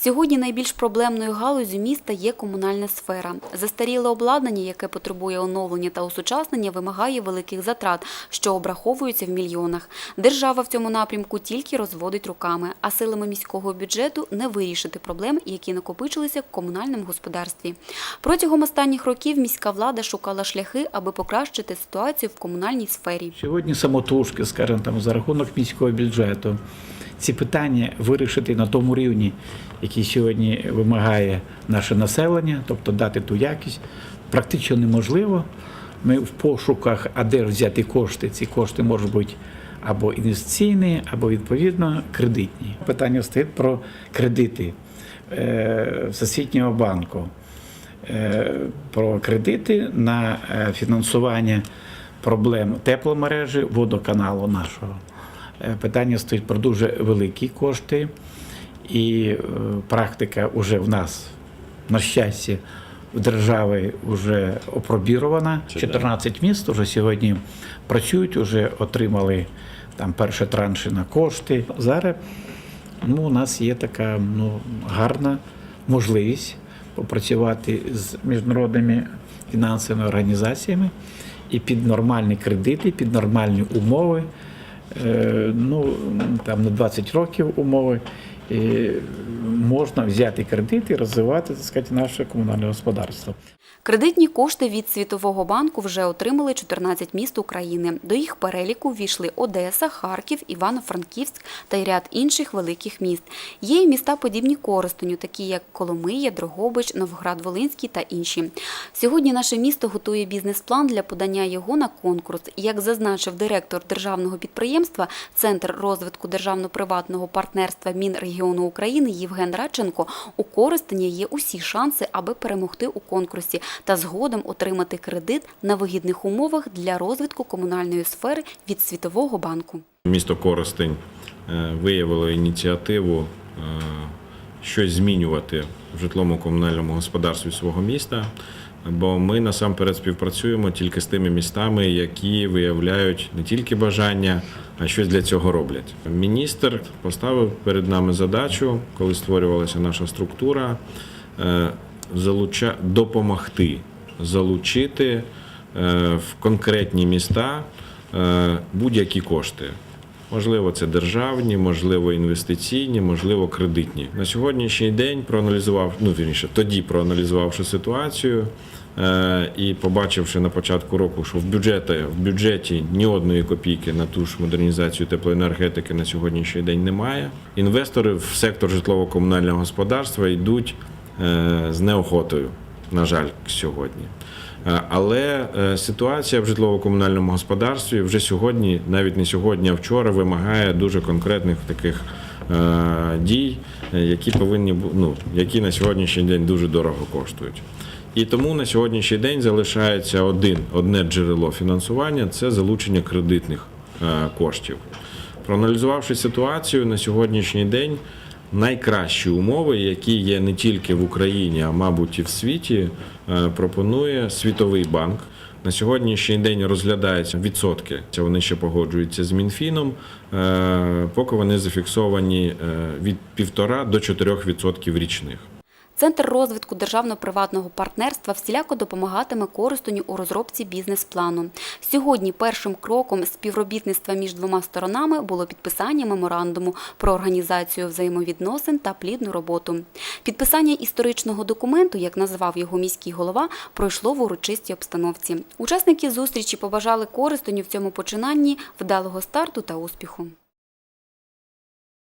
Сьогодні найбільш проблемною галузю міста є комунальна сфера. Застаріле обладнання, яке потребує оновлення та осучаснення, вимагає великих затрат, що обраховуються в мільйонах. Держава в цьому напрямку тільки розводить руками, а силами міського бюджету не вирішити проблем, які накопичилися в комунальному господарстві. Протягом останніх років міська влада шукала шляхи, аби покращити ситуацію в комунальній сфері. Сьогодні самотужки, скажімо, там за рахунок міського бюджету. Ці питання вирішити на тому рівні, який сьогодні вимагає наше населення, тобто дати ту якість, практично неможливо. Ми в пошуках, а де взяти кошти. Ці кошти можуть бути або інвестиційні, або відповідно кредитні. Питання стоїть про кредити е, Всесвітнього банку, е, про кредити на е, фінансування проблем тепломережі, водоканалу нашого. Е, Питання стоїть про дуже великі кошти, і е, практика вже в нас, на щастя, в держави вже опробірована. 14 міст вже сьогодні працюють, вже отримали там перші транші на кошти. Зараз ну, у нас є така ну, гарна можливість попрацювати з міжнародними фінансовими організаціями і під нормальні кредити, під нормальні умови. Е, ну, там на 20 років умови. Можна взяти кредит і розвивати так сказати, наше комунальне господарство. Кредитні кошти від Світового банку вже отримали 14 міст України. До їх переліку ввійшли Одеса, Харків, Івано-Франківськ та й ряд інших великих міст. Є і міста подібні Коростеню, такі як Коломия, Дрогобич, Новоград-Волинський та інші. Сьогодні наше місто готує бізнес-план для подання його на конкурс. Як зазначив директор державного підприємства Центр розвитку державно-приватного партнерства Мінрегіону України Євген Радченко, у Коростені є усі шанси, аби перемогти у конкурсі та згодом отримати кредит на вигідних умовах для розвитку комунальної сфери від Світового банку. Місто Коростень е, виявило ініціативу е, щось змінювати в житловому комунальному господарстві свого міста. Бо ми насамперед співпрацюємо тільки з тими містами, які виявляють не тільки бажання, а щось для цього роблять. Міністр поставив перед нами задачу, коли створювалася наша структура, е, залуча допомогти залучити е, в конкретні міста е, будь-які кошти. Можливо, це державні, можливо, інвестиційні, можливо, кредитні. На сьогоднішній день проаналізував, ну вірніше, тоді проаналізувавши ситуацію і побачивши на початку року, що в бюджеті, в бюджеті ні одної копійки на ту ж модернізацію теплоенергетики на сьогоднішній день немає. Інвестори в сектор житлово-комунального господарства йдуть е, з неохотою, на жаль, сьогодні. Е, Але е, ситуація в житлово-комунальному господарстві вже сьогодні, навіть не сьогодні, а вчора, вимагає дуже конкретних таких е, дій, е, які повинні ну, які на сьогоднішній день дуже дорого коштують. І тому на сьогоднішній день залишається один, одне джерело фінансування це залучення кредитних е, коштів. Проаналізувавши ситуацію на сьогоднішній день, найкращі умови, які є не тільки в Україні, а мабуть і в світі, е, пропонує Світовий банк. На сьогоднішній день розглядаються відсотки. Це Вони ще погоджуються з Мінфіном, е, поки вони зафіксовані від 1,5 до 4% річних. Центр розвитку державно-приватного партнерства всіляко допомагатиме Коростеню у розробці бізнес-плану. Сьогодні першим кроком співробітництва між двома сторонами було підписання меморандуму про організацію взаємовідносин та плідну роботу. Підписання історичного документу, як назвав його міський голова, пройшло в урочистій обстановці. Учасники зустрічі побажали Коростеню в цьому починанні вдалого старту та успіху.